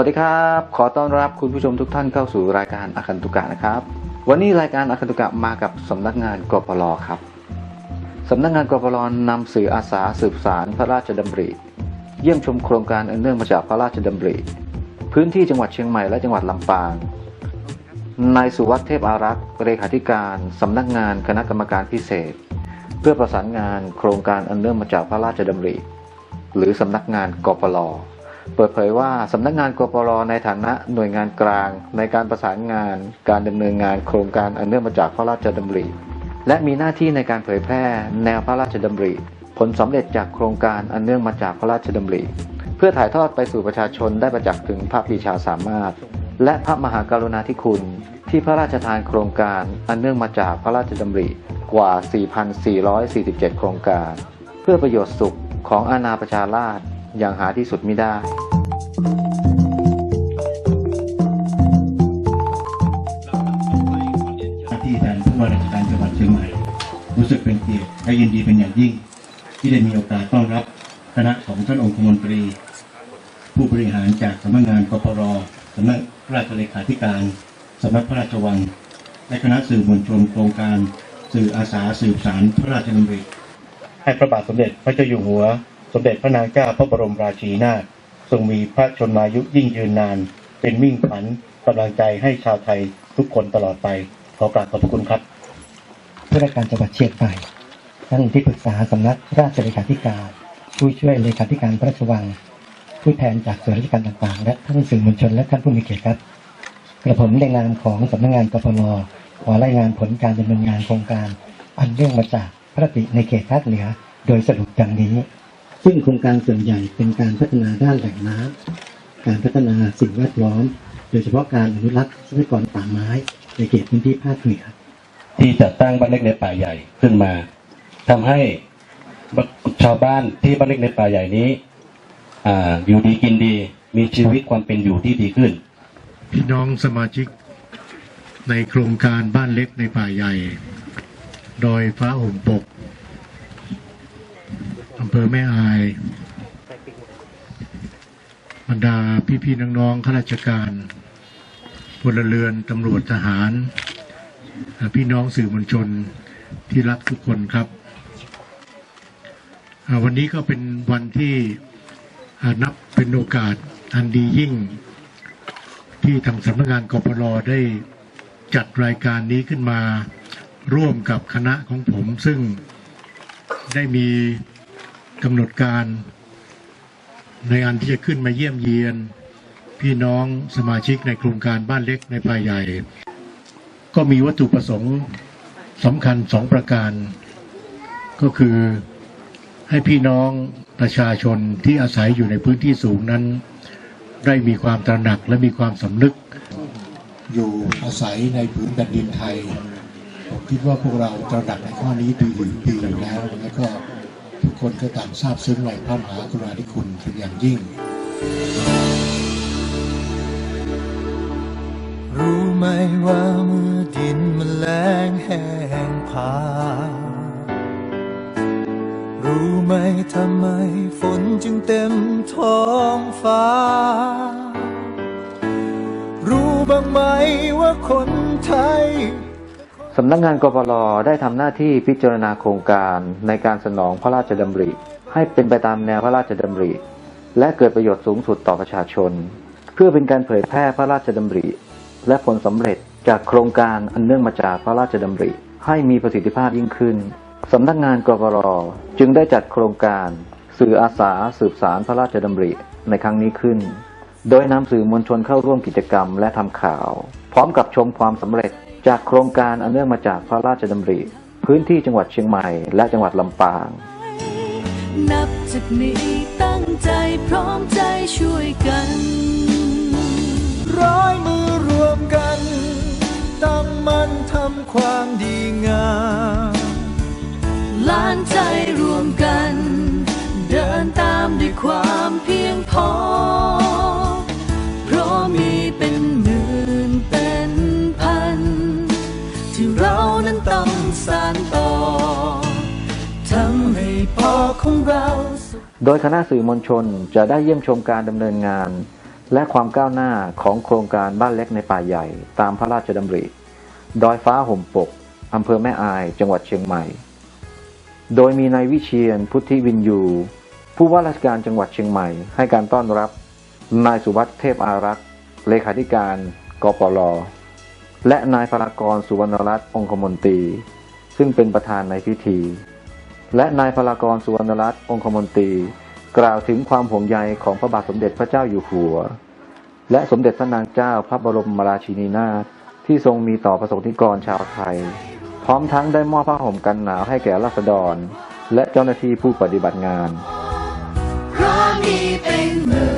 วัสดีครับ ขอต้อนรับคุณผู้ชมทุกท่านเข้าสู่รายการอาคันตุกะนะครับ วันนี้รายการอาคันตุกะมากับสำนักงานกปลครับสำนักงานกปลนำสื่ออาสาสืบสารพระราชดำริ เยี่ยมชมโครงการอันเนื่องมาจากพระราชดำริ พื้นที่จังหวัดเชียงใหม่และจังหวัดลำปางนายสุวัฒน์เทพอารักษ์เลขาธิการสำนักงานคณะกรรมการพิเศษ เพื่อประสานงานโครงการอันเนื่องมาจากพระราชดำริ หรือสำนักงานกปล เปิดเผยว่าสำนักงานกปรในฐานะหน่วยงานกลาง ในการประสานงานการดำเนินงานโครงการอันเนื่องมาจากพระราชดำริ และมีหน้าที่ในการเผยแพร่แนวพระราชดำริ ผลสำเร็จจากโครงการอันเนื่องมาจากพระราชดำริ เพื่อถ่ายทอดไปสู่ประชาชนได้ประจักษ์ถึงพระปีชาสามารถ และพระมหากรุณาธิคุณ ที่พระราชทานโครงการอันเนื่องมาจากพระราชดำริกว่า 4,447 โครงการ เพื่อประโยชน์สุขของอาณาประชาราษฎร์ อย่างหาที่สุดไมิได้ ที่แทนผู้ว่าราชการจังหวัดเชียงใหม่ รู้สึกเป็นเกียรติและยินดีเป็นอย่างยิ่ง ที่ได้มีโอกาสต้อนรับคณะของท่านองคมนตรี ผู้บริหารจากสำนักงานกปรสำนักราชเลขาธิการสำนักพระราชวัง และคณะสื่อมวลชนโครงการสื่ออาสาสืบสารพระราชดำริให้พระบาทสมเด็จพระเจ้าอยู่หัว สมเด็จพระนางเจ้าพระบรมราชินีนาถทรงมีพระชนมายุยิ่งยืนนาน เป็นมิ่งขวัญกำลังใจให้ชาวไทยทุกคนตลอดไป ขอกราบขอบพระคุณครับผู้ราชการจังหวัดเชียงใหม่ท่านที่ปรึกษาสำนักราชเลขาธิการ ผู้ช่วยเลขาธิการพระราชวัง ผู้แทนจากส่วนราชการต่างๆ และท่านสื่อมวลชนและท่านผู้มีเกียรติครับ กระผมในนามของสำนักงานกปรขอรายงานผลการดำเนินงานโครงการ อันเนื่องมาจากพระราชดำริในเขตภาคเหนือโดยสรุปดังนี้ ซึ่งโครงการส่วนใหญ่เป็นการพัฒนาด้านแหล่งน้ำการพัฒนาสิ่งแวดล้อม โดยเฉพาะการอนุรักษ์ทรัพยากรป่าไม้ในเขตพื้นที่ภาคเหนือที่จัดตั้งบ้านเล็กในป่าใหญ่ขึ้นมาทำให้ชาวบ้านที่บ้านเล็กในป่าใหญ่นี้อ่าอยู่ดีกินดีมีชีวิตความเป็นอยู่ที่ดีขึ้น พี่น้องสมาชิกในโครงการบ้านเล็กในป่าใหญ่ โดยฟ้าห่มปก อำเภอแม่อาย บรรดาพี่ๆน้องๆข้าราชการพลเรือนตำรวจทหาร พี่น้องสื่อมวลชนที่รักทุกคนครับอ่าวันนี้ก็เป็นวันที่นับเป็นโอกาสอันดียิ่ง ที่ทางสำนักงานกปรได้จัดรายการนี้ขึ้นมาร่วมกับคณะของผมซึ่งได้มี กำหนดการ ในอันที่จะขึ้นมาเยี่ยมเยียน พี่น้องสมาชิกในโครงการบ้านเล็กในป่าใหญ่ ก็มีวัตถุประสงค์สำคัญสองประการ ก็คือให้พี่น้องประชาชนที่อาศัยอยู่ในพื้นที่สูงนั้น ได้มีความตระหนักและมีความสำนึก อยู่อาศัยในผืนแผ่นดินไทย ผมคิดว่าพวกเราตระหนักในข้อนี้ดีอยู่ดีอยู่แล้วแล้วก็ คนก็ต่างทราบซึ้งในพระมหากรุณาธิคุณเป็นอย่างยิ่ง รู้ไหมว่าเมื่อดินมันแล้งแห้งผารู้ไหมทำไมฝนจึงเต็มท้องฟ้า รู้บ้างไหมว่าคนไทย สำนักงานกปรได้ทำหน้าที่พิจารณาโครงการในการสนองพระราชดำริ ให้เป็นไปตามแนวพระราชดำริ และเกิดประโยชน์สูงสุดต่อประชาชน เพื่อเป็นการเผยแพร่พระราชดำริ และผลสำเร็จจากโครงการอันเนื่องมาจากพระราชดำริ ให้มีประสิทธิภาพยิ่งขึ้นสำนักงานกปรจึงได้จัดโครงการสื่ออาสาสืบสารพระราชดำริในครั้งนี้ขึ้น โดยนำสื่อมวลชนเข้าร่วมกิจกรรมและทำข่าว พร้อมกับชมความสำเร็จ จากโครงการอันเนื่องมาจากพระราชดำริ พื้นที่จังหวัดเชียงใหม่และจังหวัดลำปาง นับจากนี้ตั้งใจพร้อมใจช่วยกัน ร้อยมือรวมกันความดีงามล้านใจรวมกัน เดินตามด้วยความเพียงพอ ต้องสานต่อทำให้พอของเรา โดยคณะสื่อมวลชนจะได้เยี่ยมชมการดำเนินงาน และความก้าวหน้าของโครงการบ้านเล็กในป่าใหญ่ ตามพระราชดำริ ดอยฟ้าห่มปกอำเภอแม่อายจังหวัดเชียงใหม่ โดยมีนายวิเชียนพุทธิวินยู ผู้ว่าราชการจังหวัดเชียงใหม่ ให้การต้อนรับ นายสุวัสด์เทพอารักษ์เลขาธิการ กปล และนายพลากรสุวรรณรัตน์องคมนตรี ซึ่งเป็นประธานในพิธี และนายพลากรสุวรรณรัตน์องคมนตรี กล่าวถึงความห่วงใยของพระบาทสมเด็จพระเจ้าอยู่หัว และสมเด็จพระนางเจ้าพระบรมราชินีนาถที่ทรงมีต่อประสบนิกรชาวไทย พร้อมทั้งได้มอบผ้าห่มกันหนาวให้แก่ราษฎร และเจ้าหน้าที่ผู้ปฏิบัติงานเพราะมีเป็นหมื่นเ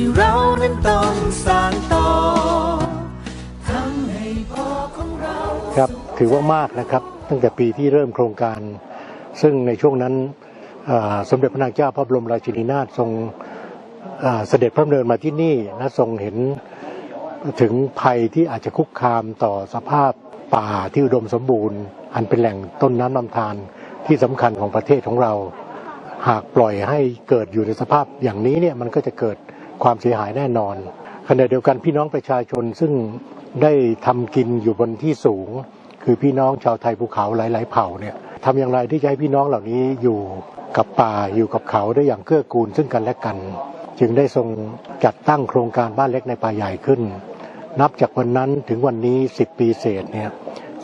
ที่เรานั้นต้องสานต่อทำให้พอของเราครับถือว่ามากนะครับ ตั้งแต่ปีที่เริ่มโครงการ ซึ่งในช่วงนั้นสมเด็จพระนางเจ้าพระบรมราชินีนาถทรงเอ่อเสด็จพระดำเนินมาที่นี่และทรงเห็นถึงภัยที่อาจจะคุกคามต่อสภาพป่าที่อุดมสมบูรณ์ อันเป็นแหล่งต้นน้ำลำธารที่สำคัญของประเทศของเรา หากปล่อยให้เกิดอยู่ในสภาพอย่างนี้เนี่ยมันก็จะเกิด ความเสียหายแน่นอน ขณะเดียวกันพี่น้องประชาชนซึ่งได้ทำกินอยู่บนที่สูง คือพี่น้องชาวไทยภูเขาหลาย ๆ เผ่าเนี่ยทำอย่างไรที่จะให้พี่น้องเหล่านี้อยู่กับป่าอยู่กับเขาได้อย่างเกื้อกูลซึ่งกันและกัน จึงได้ทรงจัดตั้งโครงการบ้านเล็กในป่าใหญ่ขึ้น นับจากวันนั้นถึงวันนี้ 10 ปีเศษเนี่ย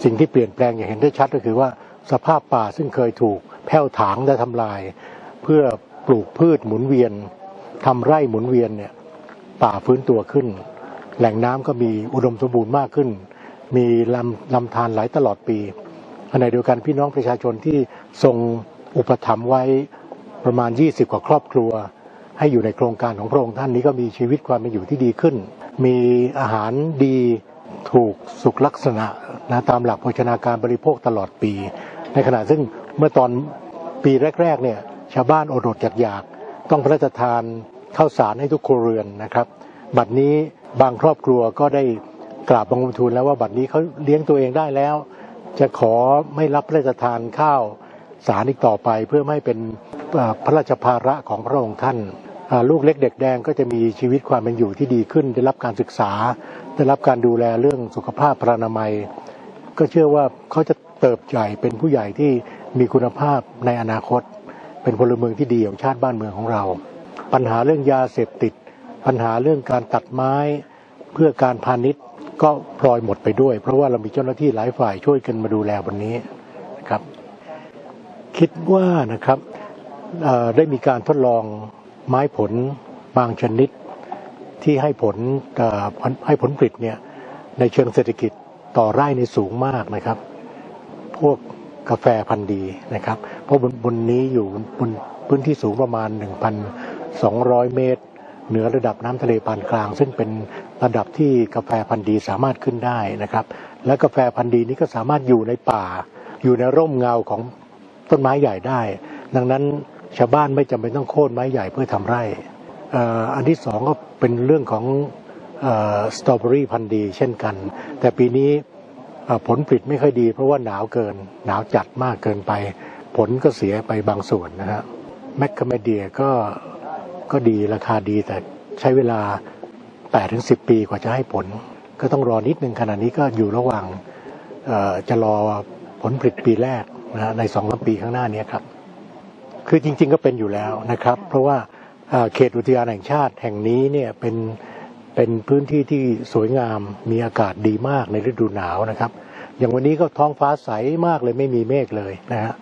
สิ่งที่เปลี่ยนแปลงอย่างเห็นได้ชัดก็คือว่าสภาพป่าซึ่งเคยถูกแผ่วถางและทำลาย เพื่อปลูกพืชหมุนเวียน ทำไร่หมุนเวียนเนี่ยป่าฟื้นตัวขึ้น แหล่งน้ำก็มีอุดมสมบูรณ์มากขึ้น มีลำลำธารไหลตลอดปีขณะเดียวกันพี่น้องประชาชนที่ทรงอุปถัมภ์ไว้ประมาณ 20 กว่าครอบครัว ให้อยู่ในโครงการของพระองค์ท่านนี้ก็มีชีวิตความเป็นอยู่ที่ดีขึ้น มีอาหารดีถูกสุขลักษณะนะตามหลักโภชนาการบริโภคตลอดปี ในขณะซึ่งเมื่อตอนปีแรกๆเนี่ยชาวบ้านอดอดอยากๆ ต้องพระราชทานข้าวสารให้ทุกครัวเรือนนะครับ บัดนี้บางครอบครัวก็ได้กราบบังคมทูลแล้วว่าบัดนี้เขาเลี้ยงตัวเองได้แล้ว จะขอไม่รับพระราชทานข้าวสารอีกต่อไป เพื่อไม่ให้เป็นพระราชภาระของพระองค์ท่านลูกเล็กเด็กแดงก็จะมีชีวิตความเป็นอยู่ที่ดีขึ้น ได้รับการศึกษา ได้รับการดูแลเรื่องสุขภาพพระนามัย ก็เชื่อว่าเขาจะเติบใหญ่เป็นผู้ใหญ่ที่มีคุณภาพในอนาคต เป็นพลเมืองที่ดีของชาติบ้านเมืองของเรา ปัญหาเรื่องยาเสพติด ปัญหาเรื่องการตัดไม้เพื่อการพาณิชย์ก็พลอยหมดไปด้วย เพราะว่าเรามีเจ้าหน้าที่หลายฝ่ายช่วยกันมาดูแลวันนี้นะครับ คิดว่านะครับได้มีการทดลองไม้ผลบางชนิดที่ให้ผลให้ผลผลิตเนี่ยในเชิงเศรษฐกิจต่อไร่ในสูงมากนะครับ พวกกาแฟพันธุ์ดีนะครับ เพราะบนบนนี้อยู่บนพื้นที่สูงประมาณ 1,200 เมตร เหนือระดับน้ำทะเลปานกลาง ซึ่งเป็นระดับที่กาแฟพันธุ์ดีสามารถขึ้นได้นะครับ และกาแฟพันธุ์ดีนี้ก็สามารถอยู่ในป่า อยู่ในร่มเงาของต้นไม้ใหญ่ได้ ดังนั้นชาวบ้านไม่จำเป็นต้องโค่นไม้ใหญ่เพื่อทำไร่เอ่ออันที่สองก็เป็นเรื่องของสตรอเบอรี่พันธุ์ดีเช่นกัน แต่ปีนี้ผลผลิตไม่ค่อยดีเพราะว่าหนาวเกิน หนาวจัดมากเกินไป ผลก็เสียไปบางส่วนนะฮะแมคคาเมเดียก็ก็ดีราคาดีแต่ใช้เวลา8-10 ปีกว่าจะให้ผล ก็ต้องรอนิดนึงขณะนี้ก็อยู่ระหว่างจะรอผลผลิตปีแรกนะฮะในสองสามปีข้างหน้านี้ครับ คือจริง ๆ ก็เป็นอยู่แล้วนะครับ เพราะว่าเอ่อเขตอุทยานแห่งชาติแห่งนี้เนี่ยเป็นเป็นพื้นที่ที่สวยงามมีอากาศดีมากในฤดูหนาวนะครับ อย่างวันนี้ก็ท้องฟ้าใสมากเลยไม่มีเมฆเลยนะฮะ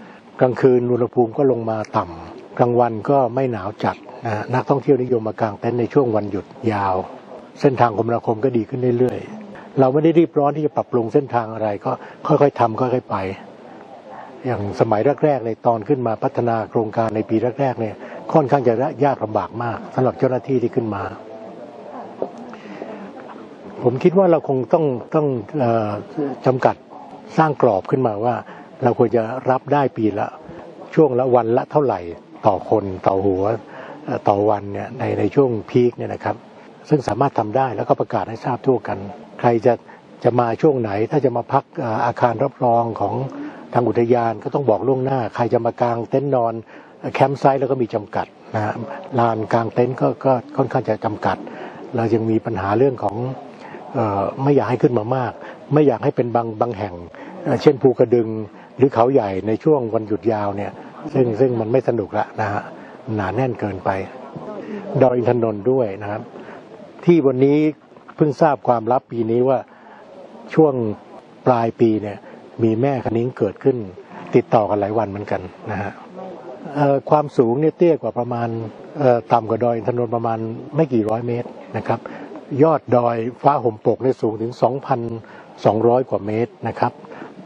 กลางคืนอุณหภูมิก็ลงมาต่ำกลางวันก็ไม่หนาวจัดนะนักท่องเที่ยวนิยมมากางเต็นท์ในช่วงวันหยุดยาว เส้นทางคมนาคมก็ดีขึ้นเรื่อยๆ เราไม่ได้รีบร้อนที่จะปรับปรุงเส้นทางอะไรก็ค่อยๆทำค่อยๆไป อย่างสมัยแรกๆในตอนขึ้นมาพัฒนาโครงการในปีแรกๆเนี่ยค่อนข้างจะยากลำบากมากสำหรับเจ้าหน้าที่ที่ขึ้นมา ผมคิดว่าเราคงต้องต้องออจำกัดสร้างกรอบขึ้นมาว่า เราควรจะรับได้ปีละช่วงละวันละเท่าไหร่ต่อคนต่อหัวต่อวันเนี่ยในในช่วงพีคเนี่ยนะครับ ซึ่งสามารถทำได้แล้วก็ประกาศให้ทราบทั่วกัน ใครจะจะมาช่วงไหน ถ้าจะมาพักอาคารรับรองของทางอุทยานก็ต้องบอกล่วงหน้า ใครจะมากางเต็นท์นอนแคมป์ไซต์แล้วก็มีจำกัดนะลานกางเต็นท์ก็ก็ค่อนข้างจะจำกัด เรายังมีปัญหาเรื่องของออไม่อยากให้ขึ้นมามาก ไม่อยากให้เป็นบางบางแห่ง เช่นภูกระดึง หรือเขาใหญ่ในช่วงวันหยุดยาวเนี่ยซึ่งซึ่งมันไม่สนุกละนะฮะหนาแน่นเกินไป ดอยอินทนนท์ด้วยนะครับ ที่วันนี้เพิ่งทราบความลับปีนี้ว่าช่วงปลายปีเนี่ย มีแม่คณิ้งเกิดขึ้น ติดต่อกันหลายวันเหมือนกันนะฮะความสูงเนี่ยเตี้ยกว่าประมาณต่ำกว่าดอยอินทนนท์ประมาณไม่กี่ร้อยเมตรนะครับ ยอดดอยฟ้าห่มปกเนี่ยสูงถึง 2,200 กว่าเมตรนะครับ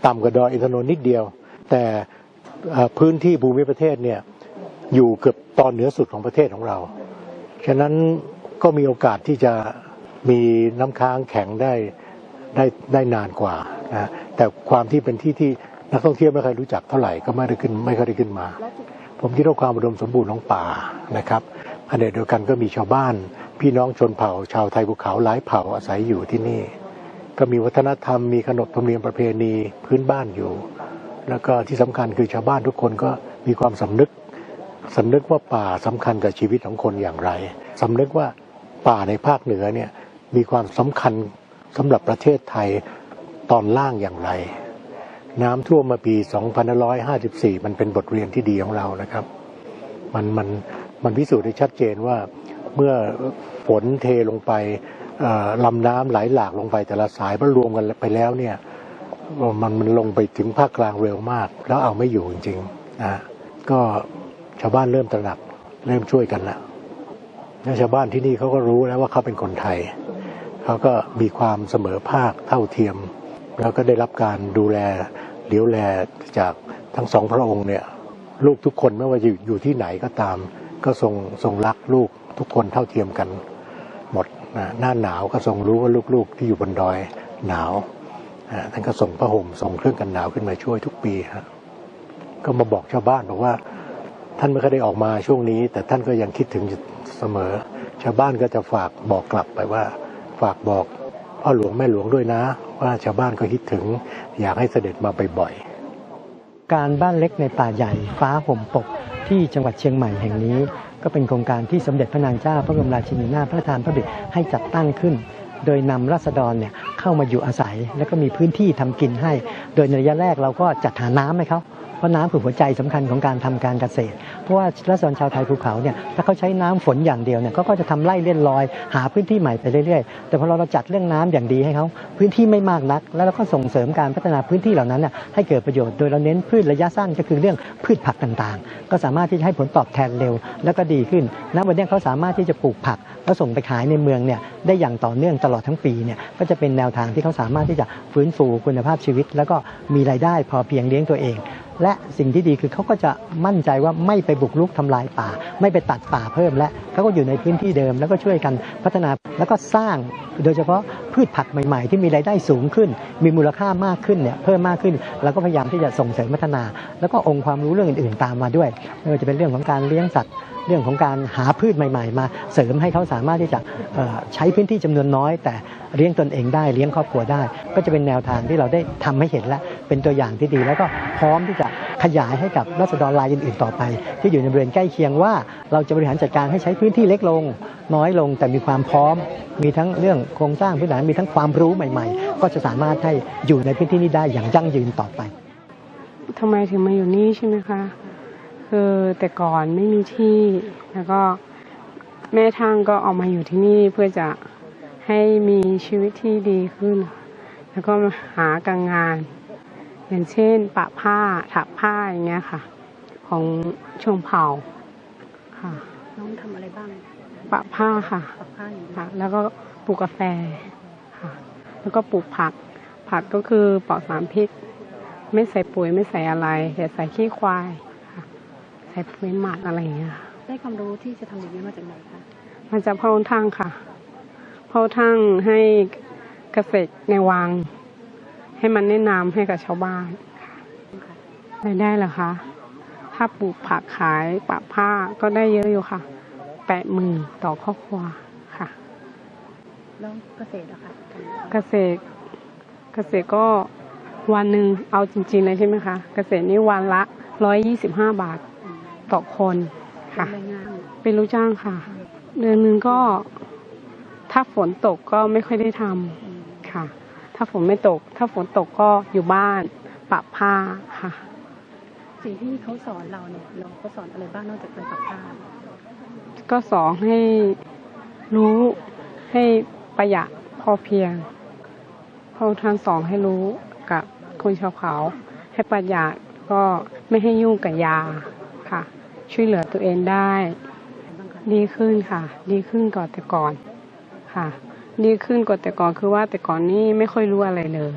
ต่ำกว่าดอยอินทนนท์นิดเดียว แต่พื้นที่ภูมิประเทศเนี่ยอยู่เกือบตอนเหนือสุดของประเทศของเรา ฉะนั้นก็มีโอกาสที่จะมีน้ำค้างแข็งได้ได้ได้นานกว่านะแต่ความที่เป็นที่ที่นักท่องเที่ยวไม่เคยรู้จักเท่าไหร่ก็ไม่ได้ขึ้นไม่เคยได้ขึ้นมา ผมคิดว่าความอุดมสมบูรณ์ของป่านะครับขณะเดียวกันก็มีชาวบ้าน พี่น้องชนเผ่า ชาวไทยภูเขาหลายเผ่าอาศัยอยู่ที่นี่ ก็มีวัฒนธรรมมีขนบธรรมเนียมประเพณีพื้นบ้านอยู่ แล้วก็ที่สำคัญคือชาวบ้านทุกคนก็มีความสำนึกสำนึกว่าป่าสำคัญกับชีวิตของคนอย่างไรสำนึกว่าป่าในภาคเหนือเนี่ยมีความสำคัญสำหรับประเทศไทยตอนล่างอย่างไร น้ำท่วมมาปี 2554 มันเป็นบทเรียนที่ดีของเรานะครับ มันมันมันพิสูจน์ได้ชัดเจนว่าเมื่อฝนเทลงไป ลำน้ำไหลหลากลงไปแต่ละสายมันรวมกันไปแล้วเนี่ยมันมันลงไปถึงภาคกลางเร็วมาก แล้วเอาไม่อยู่จริงๆนะก็ชาวบ้านเริ่มตระหนักเริ่มช่วยกันละแล้วชาวบ้านที่นี่เขาก็รู้แล้วว่าเขาเป็นคนไทยเขาก็มีความเสมอภาคเท่าเทียม แล้วก็ได้รับการดูแลเลี้ยวแลจากทั้งสองพระองค์เนี่ยลูกทุกคนไม่ว่าจะอยู่ที่ไหนก็ตาม ก็ทรงทรงรักลูกทุกคนเท่าเทียมกันหมด หน้าหนาวก็ทรงรู้ว่าลูกๆ ที่อยู่บนดอยหนาวท่านก็ส่งผ้าห่มส่งเครื่องกันหนาวขึ้นมาช่วยทุกปีฮะก็มาบอกชาวบ้านบอกว่า ท่านไม่เคยได้ออกมาช่วงนี้ แต่ท่านก็ยังคิดถึงเสมอ ชาวบ้านก็จะฝากบอกกลับไปว่า ฝากบอกพ่อหลวงแม่หลวงด้วยนะ ว่าชาวบ้านก็คิดถึง อยากให้เสด็จมาบ่อยๆการบ้านเล็กในป่าใหญ่ฟ้าห่มปกที่จังหวัดเชียงใหม่แห่งนี้ ก็เป็นโครงการที่สมเด็จพระนางเจ้า พระบรมราชินีนาถพระราชทานพระบิดให้จัดตั้งขึ้น โดยนำราษฎรเนี่ยเข้ามาอยู่อาศัย แล้วก็มีพื้นที่ทำกินให้ โดยในระยะแรกเราก็จัดหาน้ำให้เขา ราะน้ำคือหัวใจสำคัญของการทำการเกษตร เพราะว่าราษฎรชาวไทยภูเขาเนี่ยถ้าเขาใช้น้ำฝนอย่างเดียวเนี่ยเขาก็จะทำไร่เล่นลอย หาพื้นที่ใหม่ไปเรื่อยๆ แต่พอเราจัดเรื่องน้ำอย่างดีให้เขาพื้นที่ไม่มากนัก แล้วเราก็ส่งเสริมการพัฒนาพื้นที่เหล่านั้นน่ะให้เกิดประโยชน์โดยเราเน้นพืชระยะสั้นก็คือเรื่องพืชผักต่างๆ ก็สามารถที่จะให้ผลตอบแทนเร็ว แล้วก็ดีขึ้นณวันนี้เขาสามารถที่จะปลูกผักแล้วส่งไปขายในเมืองเนี่ยได้อย่างต่อเนื่องตลอดทั้งปีเนี่ยก็จะเป็นแนวทางที่เขาสามารถที่จะฟื้นฟูคุณภาพชีวิต แล้วก็มีรายได้พอเพียงเลี้ยงตัวเอง และสิ่งที่ดีคือเขาก็จะมั่นใจว่าไม่ไปบุกรุกทำลายป่า ไม่ไปตัดป่าเพิ่มและเขาก็อยู่ในพื้นที่เดิม แล้วก็ช่วยกันพัฒนาแล้วก็สร้างโดยเฉพาะพืชผักใหม่ ๆ ที่มีรายได้สูงขึ้น มีมูลค่ามากขึ้นเนี่ยเพิ่มมากขึ้นเราก็พยายามที่จะส่งเสริมพัฒนา แล้วก็องค์ความรู้เรื่องอื่น ๆ ตามมาด้วยไม่ว่าจะเป็นเรื่องของการเลี้ยงสัตว์ เรื่องของการหาพืชใหม่ ๆ มาเสริมให้เขาสามารถที่จะใช้พื้นที่จำนวนน้อย แต่เลี้ยงตนเองได้เลี้ยงครอบครัวได้ ก็จะเป็นแนวทางที่เราได้ทำให้เห็นและเป็นตัวอย่างที่ดี แล้วก็พร้อมที่จะขยายให้กับรัษฎรรายอื่นๆต่อไป ที่อยู่ในบริเวณใกล้เคียงว่า เราจะบริหารจัดการให้ใช้พื้นที่เล็กลง น้อยลง แต่มีความพร้อม มีทั้งเรื่องโครงสร้างพื้นฐานมีทั้งความรู้ใหม่ ๆ ก็จะสามารถให้อยู่ในพื้นที่นี้ได้อย่างยั่งยืนต่อไปทำไมถึงมาอยู่นี่ใช่ไหมคะ คือแต่ก่อนไม่มีที่แล้วก็แม่ทางก็ออกมาอยู่ที่นี่เพื่อจะให้มีชีวิตที่ดีขึ้น แล้วก็หาการงาน อย่างเช่น ปะผ้าถักผ้าอย่างเงี้ยค่ะ ของชมเผ่าค่ะน้องทำอะไรบ้าง ปะผ้าค่ะกับผ้าอย่างนี้ค่ะแล้วก็ปลูกกาแฟค่ะ แล้วก็ปลูกผัก ผักก็คือปลอดสารพิษ ไม่ใส่ปุ๋ยไม่ใส่อะไรแต่ใส่ขี้ควาย ค่ะใส่ปุ๋ยหมักอะไรอย่างเงี้ยค่ะได้ความรู้ที่จะทำอย่างนี้มาจากไหนคะมาจากพระองค์ท่านค่ะพระองค์ท่านให้เกษตรในวัง ให้มันแนะนำให้กับชาวบ้านรายได้เหรอคะ ถ้าปลูกผักขายปักผ้าก็ได้เยอะอยู่ค่ะ แปดหมื่นต่อครอบครัวค่ะ แล้วเกษตรเหรอคะเกษตร เกษตรก็วันหนึ่งเอาจริงๆเลยใช่ไหมคะ เกษตรนี่วันละร้อยยี่สิบห้าบาท ต่อคนค่ะเป็นแรงงานเป็นลูกจ้างค่ะ เดือนหนึ่งก็ ถ้าฝนตกก็ไม่ค่อยได้ทำค่ะ ถ้าฝนไม่ตก ถ้าฝนตกก็อยู่บ้านปักผ้าค่ะ สิ่งที่เขาสอนเราเนี่ยเราเขาสอนอะไรบ้างนอกจากการปักผ้าก็สอนให้รู้ให้ประหยัดพอเพียงพระองค์ท่านสอนให้รู้กับคนชาวเขา ให้ประหยัดก็ไม่ให้ยุ่งกับยา ค่ะ ช่วยเหลือตัวเองได้ ดีขึ้นค่ะ ดีขึ้นกว่าแต่ก่อนค่ะ ดีขึ้นกว่าแต่ก่อนคือว่าแต่ก่อนนี่ไม่ค่อยรู้อะไรเลย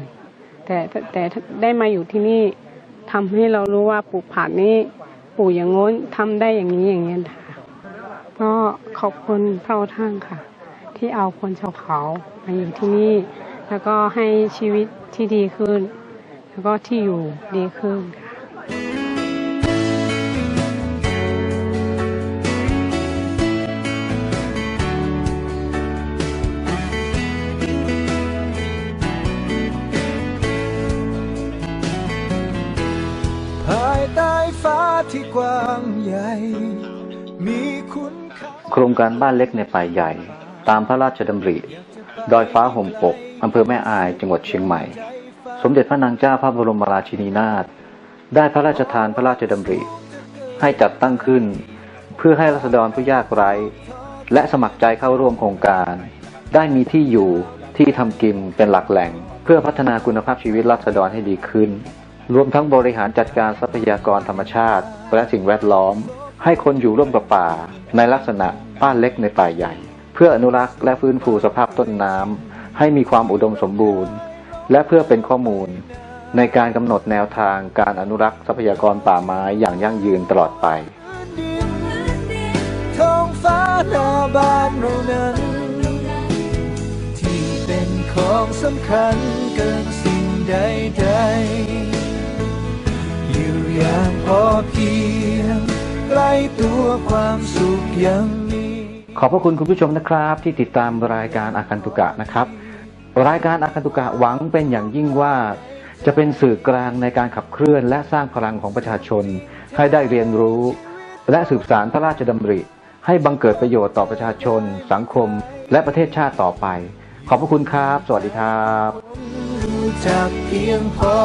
แต่แต่ได้มาอยู่ที่นี่ทำให้เรารู้ว่าปลูกผักนี่ปลูกอย่างง้นทำได้อย่างนี้อย่างนี้ยค่ะก็ขอบคุณพระท่านค่ะ ที่เอาคนชาวเขามาอยู่ที่นี่ แล้วก็ให้ชีวิตที่ดีขึ้น แล้วก็ที่อยู่ดีขึ้นค่ะ ที่กว้างใหญ่ มีคุณโครงการบ้านเล็กในป่าใหญ่ ตามพระราชดำริ ดอยฟ้าห่มปกอำเภอแม่อายจังหวัดเชียงใหม่ สมเด็จพระนางเจ้าพระบรมราชินีนาถได้พระราชทานพระราชดำริ ให้จัดตั้งขึ้น เพื่อให้รัษฎรผู้ยากไร้ และสมัครใจเข้าร่วมโครงการ ได้มีที่อยู่ที่ทำกินเป็นหลักแหล่ง เพื่อพัฒนาคุณภาพชีวิตรัษฎรให้ดีขึ้น รวมทั้งบริหารจัดการทรัพยากรธรรมชาติ และสิ่งแวดล้อม ให้คนอยู่ร่วมกับป่า ในลักษณะบ้านเล็กในป่าใหญ่ เพื่ออนุรักษ์และฟื้นฟูสภาพต้นน้ำให้มีความอุดมสมบูรณ์ และเพื่อเป็นข้อมูล ในการกำหนดแนวทางการอนุรักษ์ทรัพยากรป่าไม้อย่างยั่งยืนตลอดไปท้องฟ้าหน้าบ้านเรานั้น ที่เป็นของสำคัญเกินสิ่งใดๆ อย่างพอเพียงใกล้ตัวความสุขยังมี ขอบพระคุณคุณผู้ชมนะครับที่ติดตามรายการอาคันตุกะนะครับ รายการอาคันตุกะหวังเป็นอย่างยิ่งว่า จะเป็นสื่อกลางในการขับเคลื่อนและสร้างพลังของประชาชน ให้ได้เรียนรู้ และสืบสารพระราชดำริ ให้บังเกิดประโยชน์ต่อประชาชน สังคม และประเทศชาติต่อไป ขอบพระคุณครับ สวัสดีครับ รู้จักเพียงพอ